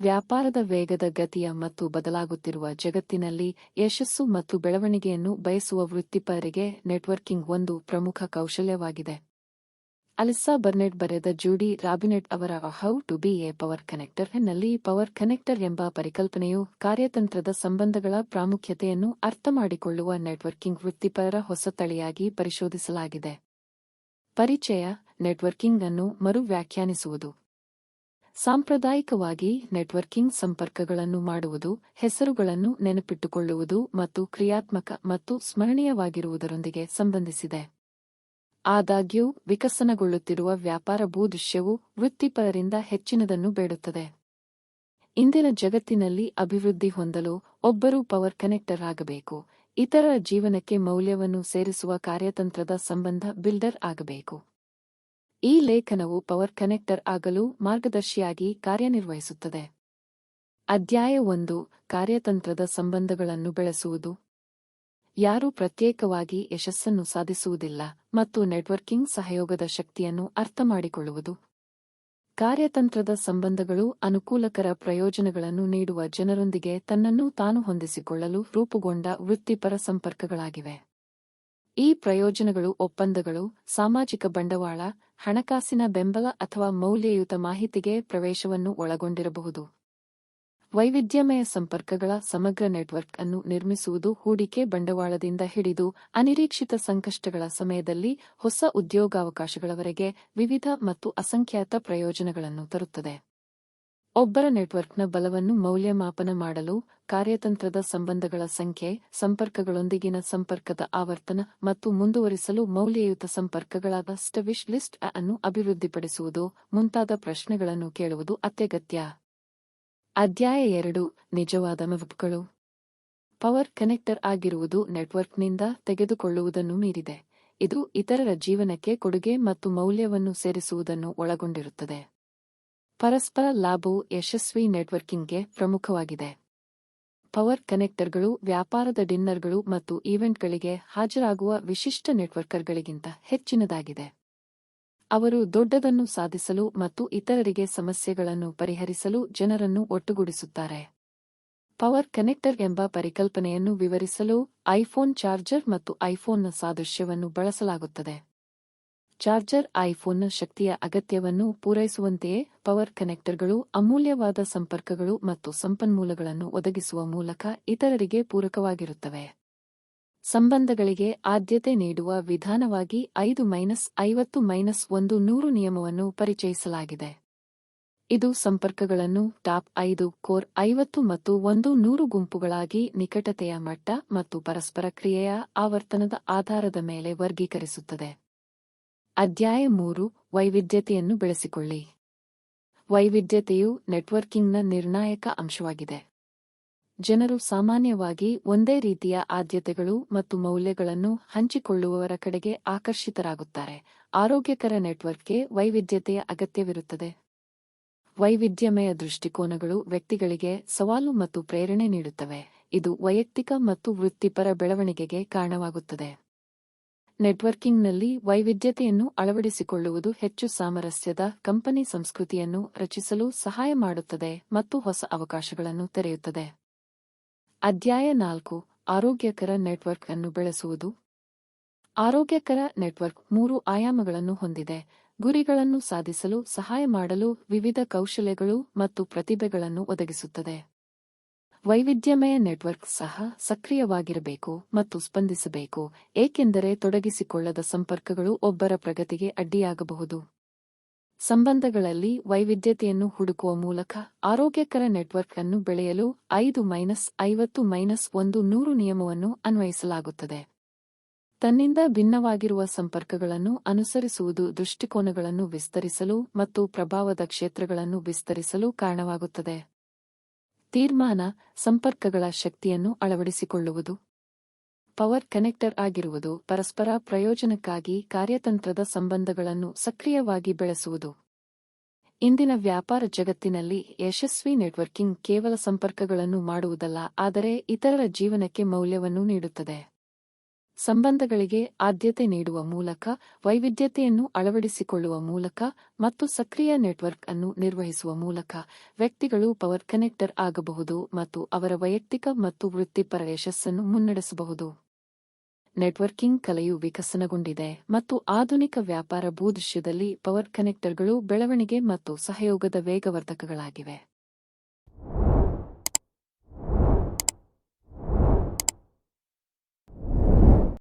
ವ್ಯಾಪಾರದ ವೇಗದ ಗತಿಯ ಮತ್ತು ಬದಲಾಗುತ್ತಿರುವ ಜಗತ್ತಿನಲ್ಲಿ ಯಶಸ್ಸು ಮತ್ತು ಬೆಳವಣಿಗೆಯನ್ನು ಬಯಸುವ ವೃತ್ತಿಪರರಿಗೆ ನೆಟ್ವರ್ಕಿಂಗ್ ಒಂದು ಪ್ರಮುಖ ಕೌಶಲ್ಯವಾಗಿದೆ. ಅಲಿಸ್ಸಾ ಬರ್ನೆಟ್ ಬರೆದ ಜೂಡಿ ರಾಬಿನೆಟ್ ಅವರ how to be a power ಕನೆಕ್ಟರ್ನಲ್ಲಿ power connector ಎಂಬ ಪರಿಕಲ್ಪನೆಯು ಕಾರ್ಯತಂತ್ರದ ಸಂಬಂಧಗಳ ಪ್ರಾಮುಖ್ಯತೆಯನ್ನು ಅರ್ಥಮಾಡಿಕೊಳ್ಳುವ ನೆಟ್ವರ್ಕಿಂಗ್ ವೃತ್ತಿಪರರ ಹೊಸ ತಳಿಯಾಗಿ ಪರಿಶೋಧಿಸಲಾಗಿದೆ. ಪರಿಚಯ, ನೆಟ್ವರ್ಕಿಂಗ್ ಅನ್ನು ಮರು ವ್ಯಾಖ್ಯಾನಿಸುವುದು ಸಾಂಪ್ರದಾಯಿಕವಾಗಿ ನೆಟ್ವರ್ಕಿಂಗ್ ಸಂಪರ್ಕಗಳನ್ನು ಮಾಡುವುದು, ಹೆಸರುಗಳನ್ನು ನೆನಪಿಟ್ಟುಕೊಳ್ಳುವುದು ಮತ್ತು ಕ್ರಿಯಾತ್ಮಕ ಮತ್ತು ಸ್ಮರಣೀಯವಾಗಿರುವುದರೊಂದಿಗೆ ಸಂಬಂಧಿಸಿದೆ. ಆದಾಗ್ಯೂ, ವಿಕಸನಗೊಳ್ಳುತ್ತಿರುವ ವ್ಯಾಪಾರ ಭೂದೃಶ್ಯವು ವೃತ್ತಿಪರರಿಂದ ಹೆಚ್ಚಿನದನ್ನು ಬೇಡುತ್ತದೆ. ಇಂದಿನ ಜಗತ್ತಿನಲ್ಲಿ ಅಭಿವೃದ್ಧಿ ಹೊಂದಲು ಒಬ್ಬರು ಪವರ್ ಕನೆಕ್ಟರ್ ಆಗಬೇಕು ಇತರರ ಜೀವನಕ್ಕೆ ಮೌಲ್ಯವನ್ನು ಸೇರಿಸುವ ಕಾರ್ಯತಂತ್ರದ ಸಂಬಂಧ ಬಿಲ್ಡರ್ ಆಗಬೇಕು. ಈ ಲೇಖನವು ಪವರ್ ಕನೆಕ್ಟರ್ ಆಗಲು ಮಾರ್ಗದರ್ಶಿಯಾಗಿ ಕಾರ್ಯನಿರ್ವಹಿಸುತ್ತದೆ. ಅಧ್ಯಾಯ ಒಂದು, ಕಾರ್ಯತಂತ್ರದ ಸಂಬಂಧಗಳನ್ನು ಬೆಳೆಸುವುದು. ಯಾರೂ ಪ್ರತ್ಯೇಕವಾಗಿ ಯಶಸ್ಸನ್ನು ಸಾಧಿಸುವುದಿಲ್ಲ ಮತ್ತು ನೆಟ್ವರ್ಕಿಂಗ್ ಸಹಯೋಗದ ಶಕ್ತಿಯನ್ನು ಅರ್ಥಮಾಡಿಕೊಳ್ಳುವುದು. ಕಾರ್ಯತಂತ್ರದ ಸಂಬಂಧಗಳು ಅನುಕೂಲಕರ ಪ್ರಯೋಜನಗಳನ್ನು ನೀಡುವ ಜನರೊಂದಿಗೆ ತನ್ನನ್ನು ತಾನು ಹೊಂದಿಸಿಕೊಳ್ಳಲು ರೂಪುಗೊಂಡ ವೃತ್ತಿಪರ ಸಂಪರ್ಕಗಳಾಗಿವೆ. ಈ ಪ್ರಯೋಜನಗಳು ಒಪ್ಪಂದಗಳು, ಸಾಮಾಜಿಕ ಬಂಡವಾಳ ಹಣಕಾಸಿನ ಬೆಂಬಲ ಅಥವಾ ಮೌಲ್ಯಯುತ ಮಾಹಿತಿಗೆ ಪ್ರವೇಶವನ್ನು ಒಳಗೊಂಡಿರಬಹುದು. ವೈವಿಧ್ಯಮಯ ಸಂಪರ್ಕಗಳ ಸಮಗ್ರ ನೆಟ್ವರ್ಕ್ ಅನ್ನು ನಿರ್ಮಿಸುವುದು ಹೂಡಿಕೆ ಬಂಡವಾಳದಿಂದ ಹಿಡಿದು ಅನಿರೀಕ್ಷಿತ ಸಂಕಷ್ಟಗಳ ಸಮಯದಲ್ಲಿ ಹೊಸ ಉದ್ಯೋಗಾವಕಾಶಗಳವರೆಗೆ ವಿವಿಧ ಮತ್ತು ಅಸಂಖ್ಯಾತ ಪ್ರಯೋಜನಗಳನ್ನು ತರುತ್ತದೆ. ಒಬ್ಬರ ನೆಟ್ವರ್ಕ್ನ ಬಲವನ್ನು ಮೌಲ್ಯಮಾಪನ ಮಾಡಲು ಕಾರ್ಯತಂತ್ರದ ಸಂಬಂಧಗಳ ಸಂಖ್ಯೆ, ಸಂಪರ್ಕಗಳೊಂದಿಗಿನ ಸಂಪರ್ಕದ ಆವರ್ತನ ಮತ್ತು ಮುಂದುವರಿಸಲು ಮೌಲ್ಯಯುತ ಸಂಪರ್ಕಗಳಾದ ಸ್ಟವಿಶ್ ಲಿಸ್ಟ್ ಅನ್ನು ಅಭಿವೃದ್ಧಿಪಡಿಸುವುದು ಮುಂತಾದ ಪ್ರಶ್ನೆಗಳನ್ನು ಕೇಳುವುದು ಅತ್ಯಗತ್ಯ. ಅಧ್ಯಾಯ ಎರಡು, ನಿಜವಾದ ಮೆಬ್ಗಳು ಪವರ್ ಕನೆಕ್ಟರ್ ಆಗಿರುವುದು ನೆಟ್ವರ್ಕ್ನಿಂದ ತೆಗೆದುಕೊಳ್ಳುವುದನ್ನು ಮೀರಿದೆ. ಇದು ಇತರರ ಜೀವನಕ್ಕೆ ಕೊಡುಗೆ ಮತ್ತು ಮೌಲ್ಯವನ್ನು ಸೇರಿಸುವುದನ್ನು ಒಳಗೊಂಡಿರುತ್ತದೆ. ಪರಸ್ಪರ ಲಾಭವು ಯಶಸ್ವಿ ನೆಟ್ವರ್ಕಿಂಗ್ಗೆ ಪ್ರಮುಖವಾಗಿದೆ. ಪವರ್ ಕನೆಕ್ಟರ್ಗಳು, ವ್ಯಾಪಾರದ ಡಿನ್ನರ್ಗಳು ಮತ್ತು ಈವೆಂಟ್ಗಳಿಗೆ ಹಾಜರಾಗುವ ವಿಶಿಷ್ಟ ನೆಟ್ವರ್ಕರ್ಗಳಿಗಿಂತ ಹೆಚ್ಚಿನದಾಗಿದೆ. ಅವರು ದೊಡ್ಡದನ್ನು ಸಾಧಿಸಲು ಮತ್ತು ಇತರರಿಗೆ ಸಮಸ್ಯೆಗಳನ್ನು ಪರಿಹರಿಸಲು ಜನರನ್ನು ಒಟ್ಟುಗೂಡಿಸುತ್ತಾರೆ. ಪವರ್ ಕನೆಕ್ಟರ್ ಎಂಬ ಪರಿಕಲ್ಪನೆಯನ್ನು ವಿವರಿಸಲು ಐಫೋನ್ ಚಾರ್ಜರ್ ಮತ್ತು ಐಫೋನ್ನ ಸಾದೃಶ್ಯವನ್ನು ಬಳಸಲಾಗುತ್ತದೆ. ಚಾರ್ಜರ್ ಐಫೋನ್ನ ಶಕ್ತಿಯ ಅಗತ್ಯವನ್ನು ಪೂರೈಸುವಂತೆಯೇ ಪವರ್ ಕನೆಕ್ಟರ್ಗಳು, ಅಮೂಲ್ಯವಾದ ಸಂಪರ್ಕಗಳು ಮತ್ತು ಸಂಪನ್ಮೂಲಗಳನ್ನು ಒದಗಿಸುವ ಮೂಲಕ ಇತರರಿಗೆ ಪೂರಕವಾಗಿರುತ್ತವೆ. ಸಂಬಂಧಗಳಿಗೆ ಆದ್ಯತೆ ನೀಡುವ ವಿಧಾನವಾಗಿ ಐದು ಮೈನಸ್ ಐವತ್ತು ಮೈನಸ್ ಒಂದು ನೂರು ನಿಯಮವನ್ನು ಪರಿಚಯಿಸಲಾಗಿದೆ. ಇದು ಸಂಪರ್ಕಗಳನ್ನು ಟಾಪ್ ಐದು, ಕೋರ್ ಐವತ್ತು ಮತ್ತು ಒಂದು ನೂರು ಗುಂಪುಗಳಾಗಿ ನಿಕಟತೆಯ ಮಟ್ಟ ಮತ್ತು ಪರಸ್ಪರ ಕ್ರಿಯೆಯ ಆವರ್ತನದ ಆಧಾರದ ಮೇಲೆ ವರ್ಗೀಕರಿಸುತ್ತದೆ. ಅಧ್ಯಾಯ ಮೂರು, ವೈವಿಧ್ಯತೆಯನ್ನು ಬೆಳೆಸಿಕೊಳ್ಳಿ. ವೈವಿಧ್ಯತೆಯು ನೆಟ್ವರ್ಕಿಂಗ್ನ ನಿರ್ಣಾಯಕ ಅಂಶವಾಗಿದೆ. ಜನರು ಸಾಮಾನ್ಯವಾಗಿ ಒಂದೇ ರೀತಿಯ ಆದ್ಯತೆಗಳು ಮತ್ತು ಮೌಲ್ಯಗಳನ್ನು ಹಂಚಿಕೊಳ್ಳುವವರ ಕಡೆಗೆ ಆಕರ್ಷಿತರಾಗುತ್ತಾರೆ. ಆರೋಗ್ಯಕರ ನೆಟ್ವರ್ಕ್ಗೆ ವೈವಿಧ್ಯತೆಯ ಅಗತ್ಯವಿರುತ್ತದೆ. ವೈವಿಧ್ಯಮಯ ದೃಷ್ಟಿಕೋನಗಳು ವ್ಯಕ್ತಿಗಳಿಗೆ ಸವಾಲು ಮತ್ತು ಪ್ರೇರಣೆ ನೀಡುತ್ತವೆ. ಇದು ವೈಯಕ್ತಿಕ ಮತ್ತು ವೃತ್ತಿಪರ ಬೆಳವಣಿಗೆಗೆ ಕಾರಣವಾಗುತ್ತದೆ. ನೆಟ್ವರ್ಕಿಂಗ್ನಲ್ಲಿ ವೈವಿಧ್ಯತೆಯನ್ನು ಅಳವಡಿಸಿಕೊಳ್ಳುವುದು ಹೆಚ್ಚು ಸಾಮರಸ್ಯದ ಕಂಪನಿ ಸಂಸ್ಕೃತಿಯನ್ನು ರಚಿಸಲು ಸಹಾಯ ಮಾಡುತ್ತದೆ ಮತ್ತು ಹೊಸ ಅವಕಾಶಗಳನ್ನು ತೆರೆಯುತ್ತದೆ. ಅಧ್ಯಾಯ ನಾಲ್ಕು, ಆರೋಗ್ಯಕರ ನೆಟ್ವರ್ಕ್ ಅನ್ನು ಬೆಳೆಸುವುದು. ಆರೋಗ್ಯಕರ ನೆಟ್ವರ್ಕ್ ಮೂರು ಆಯಾಮಗಳನ್ನು ಹೊಂದಿದೆ. ಗುರಿಗಳನ್ನು ಸಾಧಿಸಲು, ಸಹಾಯ ಮಾಡಲು ವಿವಿಧ ಕೌಶಲ್ಯಗಳು ಮತ್ತು ಪ್ರತಿಭೆಗಳನ್ನು ಒದಗಿಸುತ್ತದೆ. ವೈವಿಧ್ಯಮಯ ನೆಟ್ವರ್ಕ್ ಸಹ ಸಕ್ರಿಯವಾಗಿರಬೇಕು ಮತ್ತು ಸ್ಪಂದಿಸಬೇಕು, ಏಕೆಂದರೆ ತೊಡಗಿಸಿಕೊಳ್ಳದ ಸಂಪರ್ಕಗಳು ಒಬ್ಬರ ಪ್ರಗತಿಗೆ ಅಡ್ಡಿಯಾಗಬಹುದು. ಸಂಬಂಧಗಳಲ್ಲಿ ವೈವಿಧ್ಯತೆಯನ್ನು ಹುಡುಕುವ ಮೂಲಕ ಆರೋಗ್ಯಕರ ನೆಟ್ವರ್ಕ್ ಅನ್ನು ಬೆಳೆಯಲು ಐದು ಮೈನಸ್ ಐವತ್ತು ಮೈನಸ್ ಒಂದು ನೂರು ನಿಯಮವನ್ನು ಅನ್ವಯಿಸಲಾಗುತ್ತದೆ. ತನ್ನಿಂದ ಭಿನ್ನವಾಗಿರುವ ಸಂಪರ್ಕಗಳನ್ನು ಅನುಸರಿಸುವುದು ದೃಷ್ಟಿಕೋನಗಳನ್ನು ವಿಸ್ತರಿಸಲು ಮತ್ತು ಪ್ರಭಾವದ ಕ್ಷೇತ್ರಗಳನ್ನು ವಿಸ್ತರಿಸಲು ಕಾರಣವಾಗುತ್ತದೆ. ತೀರ್ಮಾನ ಸಂಪರ್ಕಗಳ ಶಕ್ತಿಯನ್ನು ಅಳವಡಿಸಿಕೊಳ್ಳುವುದು. ಪವರ್ ಕನೆಕ್ಟರ್ ಆಗಿರುವುದು ಪರಸ್ಪರ ಪ್ರಯೋಜನಕ್ಕಾಗಿ ಕಾರ್ಯತಂತ್ರದ ಸಂಬಂಧಗಳನ್ನು ಸಕ್ರಿಯವಾಗಿ ಬೆಳೆಸುವುದು. ಇಂದಿನ ವ್ಯಾಪಾರ ಜಗತ್ತಿನಲ್ಲಿ ಯಶಸ್ವಿ ನೆಟ್ವರ್ಕಿಂಗ್ ಕೇವಲ ಸಂಪರ್ಕಗಳನ್ನು ಮಾಡುವುದಲ್ಲ, ಆದರೆ ಇತರರ ಜೀವನಕ್ಕೆ ಮೌಲ್ಯವನ್ನು ನೀಡುತ್ತದೆ. ಸಂಬಂಧಗಳಿಗೆ ಆದ್ಯತೆ ನೀಡುವ ಮೂಲಕ, ವೈವಿಧ್ಯತೆಯನ್ನು ಅಳವಡಿಸಿಕೊಳ್ಳುವ ಮೂಲಕ ಮತ್ತು ಸಕ್ರಿಯ ನೆಟ್ವರ್ಕ್ ಅನ್ನು ನಿರ್ವಹಿಸುವ ಮೂಲಕ ವ್ಯಕ್ತಿಗಳು ಪವರ್ ಕನೆಕ್ಟರ್ ಆಗಬಹುದು ಮತ್ತು ಅವರ ವೈಯಕ್ತಿಕ ಮತ್ತು ವೃತ್ತಿಪರ ಯಶಸ್ಸನ್ನು ಮುನ್ನಡೆಸಬಹುದು. ನೆಟ್ವರ್ಕಿಂಗ್ ಕಲೆಯು ವಿಕಸನಗೊಂಡಿದೆ ಮತ್ತು ಆಧುನಿಕ ವ್ಯಾಪಾರ ಭೂದೃಶ್ಯದಲ್ಲಿ ಪವರ್ ಕನೆಕ್ಟರ್ಗಳು ಬೆಳವಣಿಗೆ ಮತ್ತು ಸಹಯೋಗದ ವೇಗವರ್ಧಕಗಳಾಗಿವೆ.